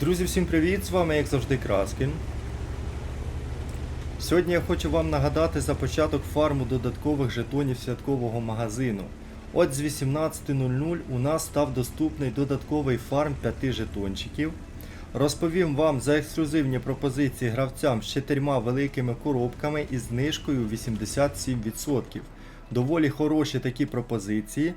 Друзі, всім привіт! З вами, як завжди, Краскін. Сьогодні я хочу вам нагадати за початок фарму додаткових жетонів святкового магазину. От з 18.00 у нас став доступний додатковий фарм 5 жетончиків. Розповім вам за ексклюзивні пропозиції гравцям з чотирма великими коробками із знижкою 87%. Доволі хороші такі пропозиції.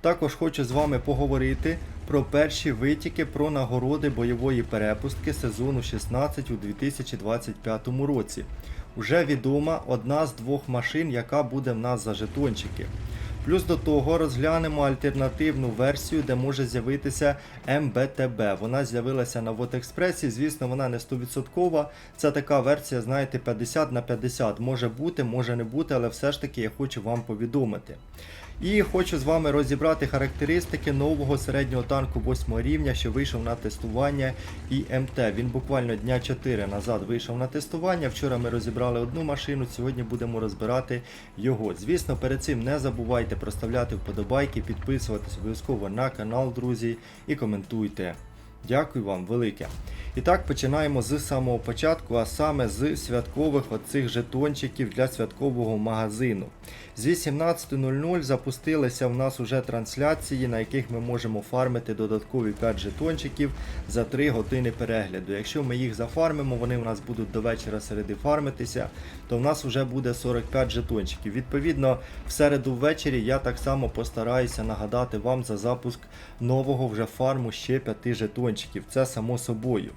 Також хочу з вами поговорити про перші витіки про нагороди бойової перепустки сезону 16 у 2025 році. Уже відома одна з двох машин, яка буде в нас за жетончики. Плюс до того розглянемо альтернативну версію, де може з'явитися МБТБ. Вона з'явилася на Вотекспресі. Звісно, вона не 100%. Це така версія, знаєте, 50 на 50. Може бути, може не бути, але все ж таки я хочу вам повідомити. І хочу з вами розібрати характеристики нового середнього танку 8 рівня, що вийшов на тестування ІМТ. Він буквально дня 4 назад вийшов на тестування. Вчора ми розібрали одну машину, сьогодні будемо розбирати його. Звісно, перед цим не забувайте проставляти вподобайки, підписуватись обов'язково на канал, друзі, і коментуйте. Дякую вам велике. І так починаємо з самого початку, а саме з святкових оцих жетончиків для святкового магазину. З 18.00 запустилися в нас уже трансляції, на яких ми можемо фармити додаткові 5 жетончиків за 3 години перегляду. Якщо ми їх зафармимо, вони у нас будуть до вечора середи фармитися, то в нас вже буде 45 жетончиків. Відповідно, в середу ввечері я так само постараюся нагадати вам за запуск нового вже фарму ще 5 жетончиків. Це само собою.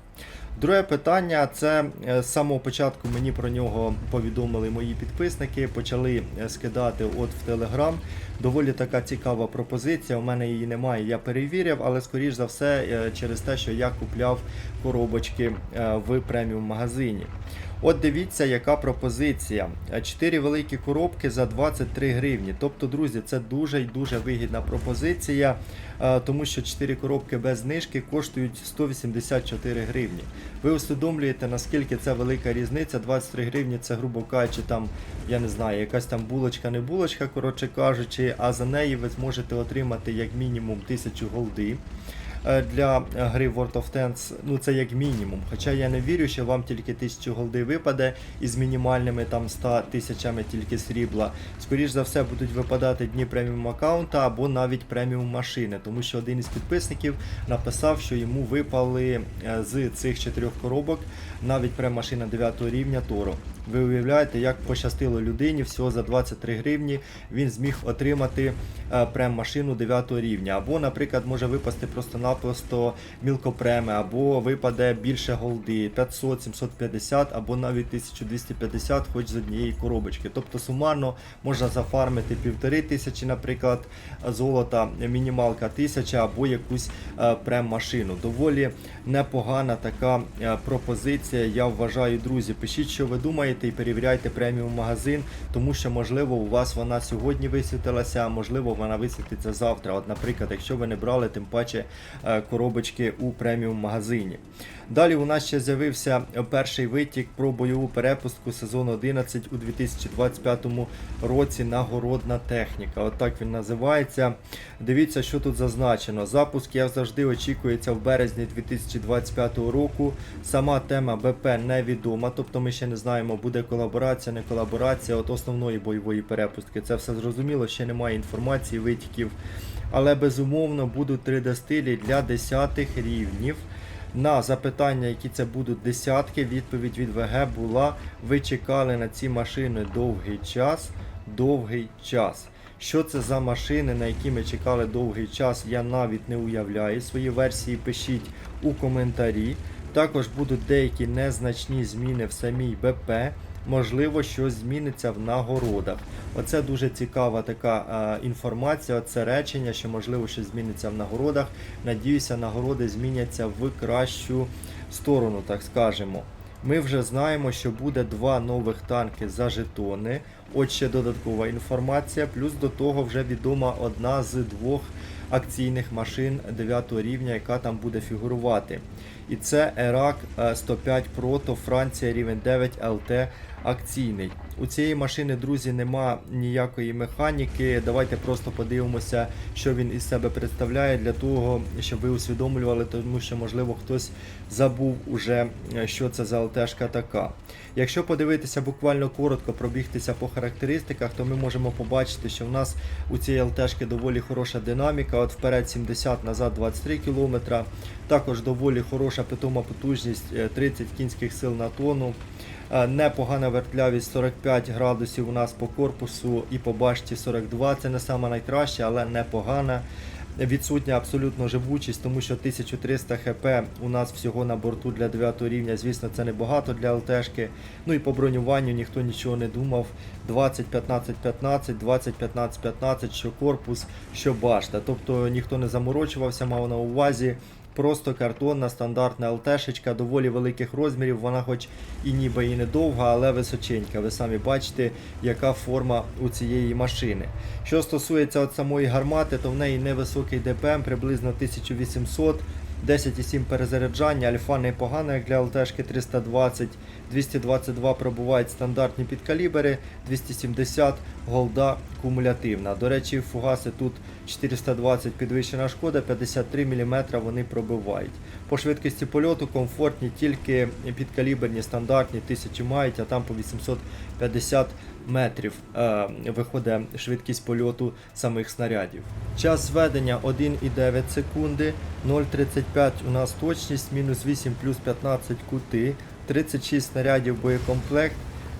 Друге питання це е, з самого початку мені про нього повідомили мої підписники, почали е, скидати от в Телеграм. Доволі така цікава пропозиція. У мене її немає, я перевірив, але скоріш за все е, через те, що я купляв коробочки в преміум магазині. От дивіться, яка пропозиція. Е, Чотири великі коробки за 23 гривні. Тобто, друзі, це дуже і дуже вигідна пропозиція, е, тому що 4 коробки без знижки коштують 184 гривні. Ви усвідомлюєте, наскільки це велика різниця. 23 гривні це, грубо кажучи, там, я не знаю, якась там булочка, не булочка, коротше кажучи, а за неї ви зможете отримати як мінімум 1000 голди. Е, Для гри World of Tanks, ну це як мінімум. Хоча я не вірю, що вам тільки 1000 голди випаде із мінімальними там 100 тисячами тільки срібла. Скоріш за все будуть випадати дні преміум аккаунта або навіть преміум машини, тому що один із підписників написав, що йому випали е, з цих чотирьох коробок навіть прем-машина 9 рівня Торо. Ви уявляєте, як пощастило людині всього за 23 гривні він зміг отримати е, прем-машину 9 рівня. Або, наприклад, може випасти просто-напросто мілкопреми, або випаде більше голди 500, 750, або навіть 1250 хоч з однієї коробочки. Тобто сумарно можна зафармити півтори тисячі, наприклад, золота, мінімалка 1000 або якусь е, прем-машину. Доволі непогана така е, пропозиція. Я вважаю, друзі. Пишіть, що ви думаєте, і перевіряйте преміум магазин, тому що можливо у вас вона сьогодні висвітилася, а можливо вона висвітиться завтра. От, наприклад, якщо ви не брали, тим паче е, коробочки у преміум магазині. Далі у нас ще з'явився перший витік про бойову перепустку сезону 11 у 2025 році. Нагородна техніка. От він називається. Дивіться, що тут зазначено. Запуск як завжди очікується в березні 2025 року. Сама тема БП невідома, тобто ми ще не знаємо, буде колаборація, не колаборація. От основної бойової перепустки. Це все зрозуміло, ще немає інформації, витіків. Але безумовно будуть 3D-стилі для 10 рівнів. На запитання, які це будуть десятки, відповідь від ВГ була: ви чекали на ці машини довгий час, довгий час. Що це за машини, на які ми чекали довгий час, я навіть не уявляю. Свої версії пишіть у коментарі. Також будуть деякі незначні зміни в самій БП. Можливо, щось зміниться в нагородах. Оце дуже цікава така е, інформація. Це речення, що можливо щось зміниться в нагородах. Надіюся, нагороди зміняться в кращу сторону, так скажемо. Ми вже знаємо, що буде два нових танки за жетони. От ще додаткова інформація. Плюс до того вже відома одна з двох акційних машин 9 рівня, яка там буде фігурувати. І це ERAC 105 Proto Франція рівень 9 LT акційний. У цієї машини, друзі, нема ніякої механіки. Давайте просто подивимося, що він із себе представляє для того, щоб ви усвідомлювали, тому що можливо хтось забув уже, е, що це за ЛТшка така. Якщо подивитися буквально коротко, пробігтися по характеристиках, то ми можемо побачити, що в нас у цієї ЛТшки доволі хороша динаміка. От вперед 70, назад 23 км. Також доволі хороша питома потужність е, 30 кінських сил на тонну. Е, Непогана вертлявість 45 градусів у нас по корпусу і по башті 42. Це не саме найкраще, але непогана. Відсутня абсолютно живучість, тому що 1300 хп у нас всього на борту для 9 рівня. Звісно, це небагато для ЛТшки. Ну і по бронюванню ніхто нічого не думав. 20, 15, 15, 20, 15, 15, що корпус, що башта. Тобто ніхто не заморочувався, мав на увазі. Просто картонна стандартна ЛТшечка доволі великих розмірів. Вона хоч і ніби і не довга, але височенька. Ви самі бачите, яка форма у цієї машини. Що стосується от самої гармати, то в неї невисокий ДПМ, приблизно 1800. 10,7 перезаряджання, альфа непогана, як для ЛТшки 320, 222 пробувають стандартні підкалібери, 270 голда кумулятивна. До речі, фугаси тут 420 підвищена шкода, 53 мм вони пробивають. По швидкості польоту комфортні, тільки підкаліберні стандартні 1000 мають, а там по 850 метрів е, виходить швидкість польоту самих снарядів. Час зведення 1,9 секунди, 0,35 у нас точність, мінус 8 плюс 15 кути, 36 снарядів боєкомплект.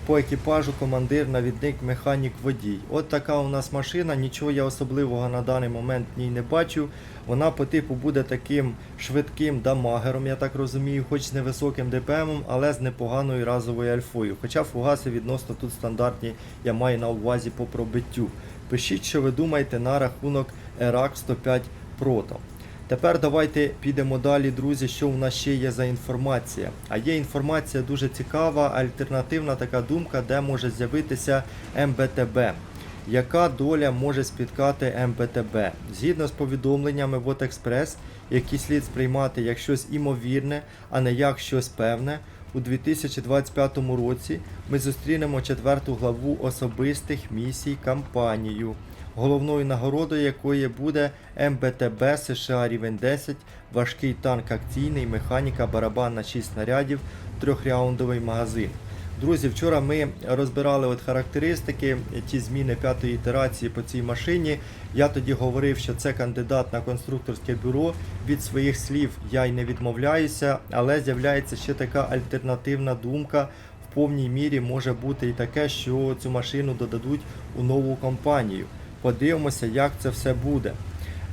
По екіпажу командир, навідник, механік, водій. От така у нас машина, нічого я особливого на даний момент в ній не бачу. Вона по типу буде таким швидким дамагером, я так розумію, хоч з невисоким ДПМом, але з непоганою разовою альфою. Хоча фугаси відносно тут стандартні, я маю на увазі по пробиттю. Пишіть, що ви думаєте на рахунок ERAC 105 Proto. Тепер давайте підемо далі, друзі, що у нас ще є за інформація. А є інформація дуже цікава, альтернативна така думка, де може з'явитися МБТБ. Яка доля може спіткати МБТБ? Згідно з повідомленнями WhatExpress, які слід сприймати як щось імовірне, а не як щось певне, у 2025 році ми зустрінемо четверту главу особистих місій кампанію головною нагородою якої буде МБТБ США рівень 10, важкий танк акційний, механіка, барабан на 6 снарядів, трьохраундовий магазин. Друзі, вчора ми розбирали от характеристики, ті зміни п'ятої ітерації по цій машині. Я тоді говорив, що це кандидат на конструкторське бюро. Від своїх слів я й не відмовляюся, але з'являється ще така альтернативна думка. В повній мірі може бути і таке, що цю машину додадуть у нову компанію. Подивимося, як це все буде.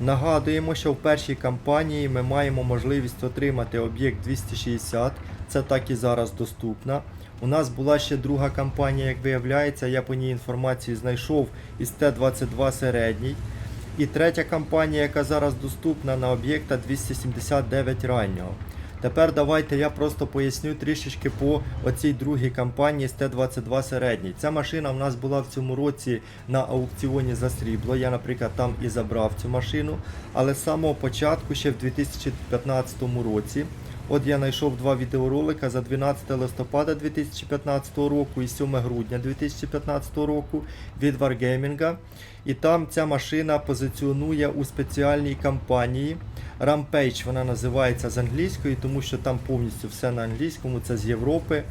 Нагадуємо, що в першій кампанії ми маємо можливість отримати об'єкт 260, це так і зараз доступно. У нас була ще друга кампанія, як виявляється, я по ній інформацію знайшов із Т-22 середній. І третя кампанія, яка зараз доступна на об'єкта 279 раннього. Тепер давайте я просто поясню трішечки по оцій другій кампанії з Т-22 середній. Ця машина в нас була в цьому році на аукціоні за срібло. Я, наприклад, там і забрав цю машину. Але з самого початку, ще в 2015 році, От я знайшов два відеоролика за 12 листопада 2015 року і 7 грудня 2015 року від Wargaming. І там ця машина позиціонує у спеціальній кампанії. Rampage вона називається з англійської, тому що там повністю все на англійському, це з Європи.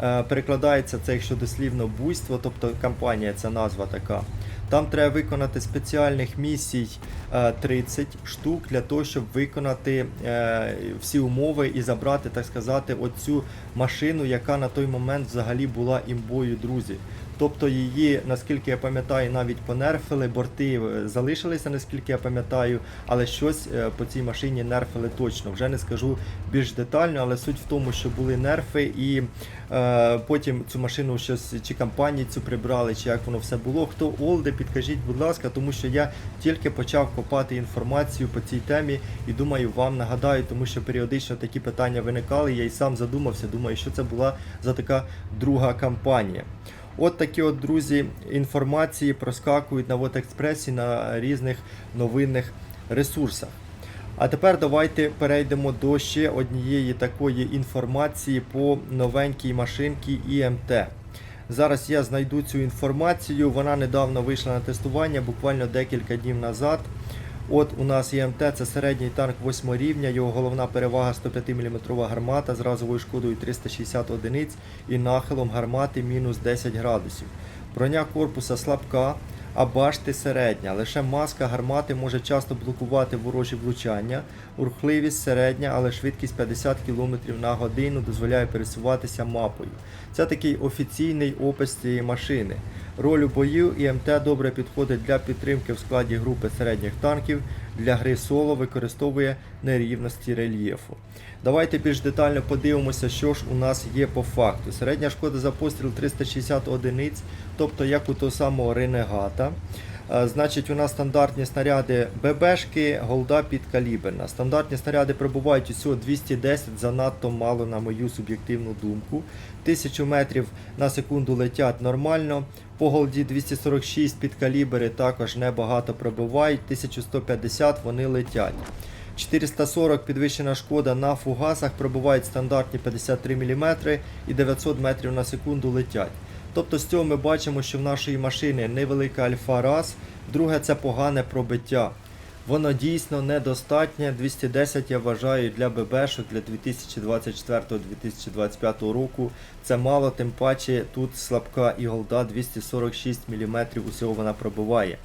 Е, Перекладається це, якщо дослівно, буйство, тобто кампанія, це назва така. Там треба виконати спеціальних місій е, 30 штук для того, щоб виконати е, всі умови і забрати, так сказати, оцю машину, яка на той момент взагалі була імбою, друзі. Тобто її, наскільки я пам'ятаю, навіть понерфили, борти е, залишилися, наскільки я пам'ятаю, але щось е, по цій машині нерфили точно. Вже не скажу більш детально, але суть в тому, що були нерфи, і е, потім цю машину щось чи компанії цю прибрали, чи як воно все було. Хто олде, підкажіть, будь ласка, тому що я тільки почав копати інформацію по цій темі і думаю, вам нагадаю, тому що періодично такі питання виникали. Я і сам задумався, думаю, що це була за така друга кампанія. От такі от, друзі, інформації проскакують на WhatExpress і на різних новинних ресурсах. А тепер давайте перейдемо до ще однієї такої інформації по новенькій машинці ІМТ. Зараз я знайду цю інформацію. Вона недавно вийшла на тестування, буквально декілька днів назад. От у нас ЄМТ це середній танк 8 рівня, його головна перевага 105 мм гармата з разовою шкодою 360 одиниць і нахилом гармати мінус 10 градусів. Броня корпуса слабка, а башти середня. Лише маска гармати може часто блокувати ворожі влучання. урхливість середня, але швидкість 50 км на годину дозволяє пересуватися мапою. Це такий офіційний опис цієї машини. Роль у бою ІМТ добре підходить для підтримки в складі групи середніх танків. Для гри соло використовує нерівності рельєфу. Давайте більш детально подивимося, що ж у нас є по факту. Середня шкода за постріл 360 одиниць, тобто як у того самого ренегата. Е, Значить, у нас стандартні снаряди ББшки, голда підкаліберна. Стандартні снаряди пробувають усього 210, занадто мало, на мою суб'єктивну думку. 1000 метрів на секунду летять нормально. По голді 246 підкалібери також небагато пробивають. 1150 вони летять. 440 підвищена шкода на фугасах пробувають стандартні 53 мм і 900 метрів на секунду летять. Тобто з цього ми бачимо, що в нашої машини невелика альфа раз, друге це погане пробиття. Воно дійсно недостатнє. 210 я вважаю для ББшок для 2024-2025 року. Це мало, тим паче тут слабка і голда 246 мм усього вона пробиває.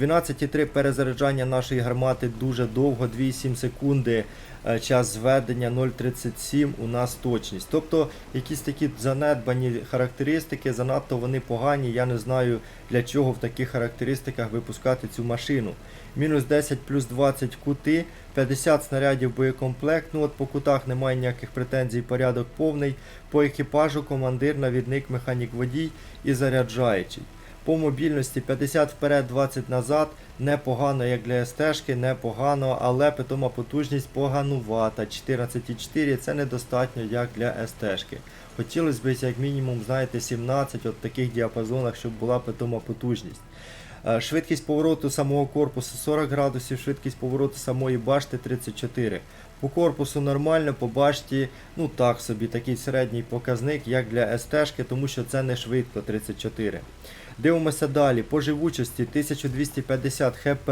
12,3 перезаряджання нашої гармати дуже довго, 2,7 секунди. Е, Час зведення 0,37 у нас точність. Тобто якісь такі занедбані характеристики, занадто вони погані. Я не знаю для чого в таких характеристиках випускати цю машину. Мінус 10 плюс 20 кути, 50 снарядів боєкомплект. Ну от по кутах немає ніяких претензій, порядок повний. По екіпажу командир, навідник, механік водій і заряджаючий. По мобільності 50 вперед, 20 назад. Непогано, як для СТ-шки, непогано, але питома потужність поганувата. 14,4 це недостатньо як для СТ-шки. Хотілося б, як мінімум, знаєте, 17 от в таких діапазонах, щоб була питома потужність. Е, Швидкість повороту самого корпусу 40 градусів, швидкість повороту самої башти 34. По корпусу нормально, по башті, ну так собі, такий середній показник, як для СТ-шки, тому що це не швидко 34. Дивимося далі. По живучості 1250 хп.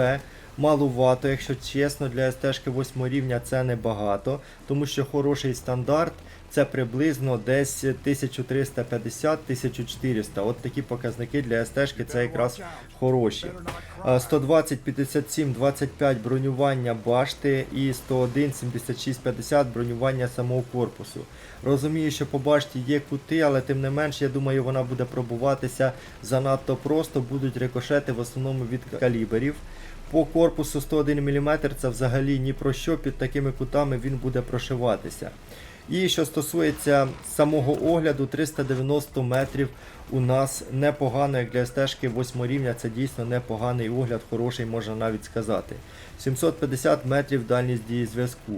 Малувато, якщо чесно, для СТ-шки 8 рівня це небагато, тому що хороший стандарт це приблизно десь 1350-1400. От такі показники для СТ-шки це якраз хороші. Е, 120, 57, 25 бронювання башти і 101, 76, 50 бронювання самого корпусу. Розумію, що по башті є кути, але тим не менш, я думаю, вона буде пробуватися занадто просто, будуть рикошети в основному від каліберів. По корпусу 101 мм це взагалі ні про що, під такими кутами він буде прошиватися. І що стосується самого огляду, 390 метрів у нас непогано, як для стежки 8 рівня, це дійсно непоганий огляд, хороший можна навіть сказати. 750 метрів дальність дії зв'язку.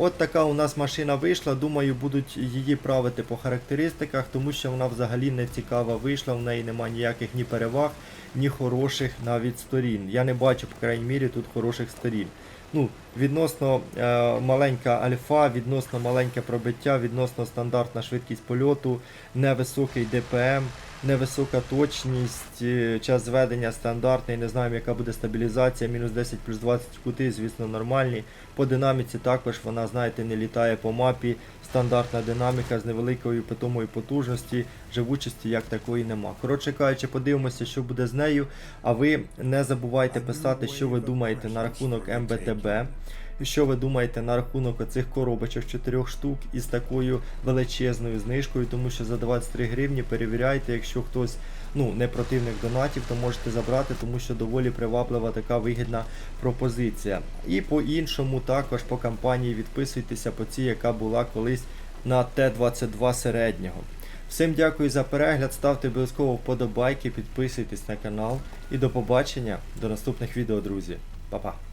От така у нас машина вийшла. Думаю, будуть її правити по характеристиках, тому що вона взагалі не цікава вийшла, в неї немає ніяких ні переваг, ні хороших навіть сторін. Я не бачу, по крайній мірі, тут хороших сторін. Ну, Відносно е, маленька альфа, відносно маленьке пробиття, відносно стандартна швидкість польоту, невисокий ДПМ, невисока точність, е, час зведення стандартний, не знаємо, яка буде стабілізація, мінус 10 плюс 20 кути, звісно, нормальні. По динаміці також вона, знаєте, не літає по мапі. Стандартна динаміка з невеликою питомою потужності, живучості як такої нема. Коротше кажучи, подивимося, що буде з нею. А ви не забувайте писати, що ви думаєте на рахунок МБТБ. Що ви думаєте на рахунок оцих коробочок 4 штук із такою величезною знижкою, тому що за 23 гривні перевіряйте, якщо хтось ну, не противник донатів, то можете забрати, тому що доволі приваблива така вигідна пропозиція. І по іншому також по кампанії відписуйтеся по цій, яка була колись на Т-22 середнього. Всім дякую за перегляд, ставте обов'язково вподобайки, підписуйтесь на канал і до побачення до наступних відео, друзі. Па-па!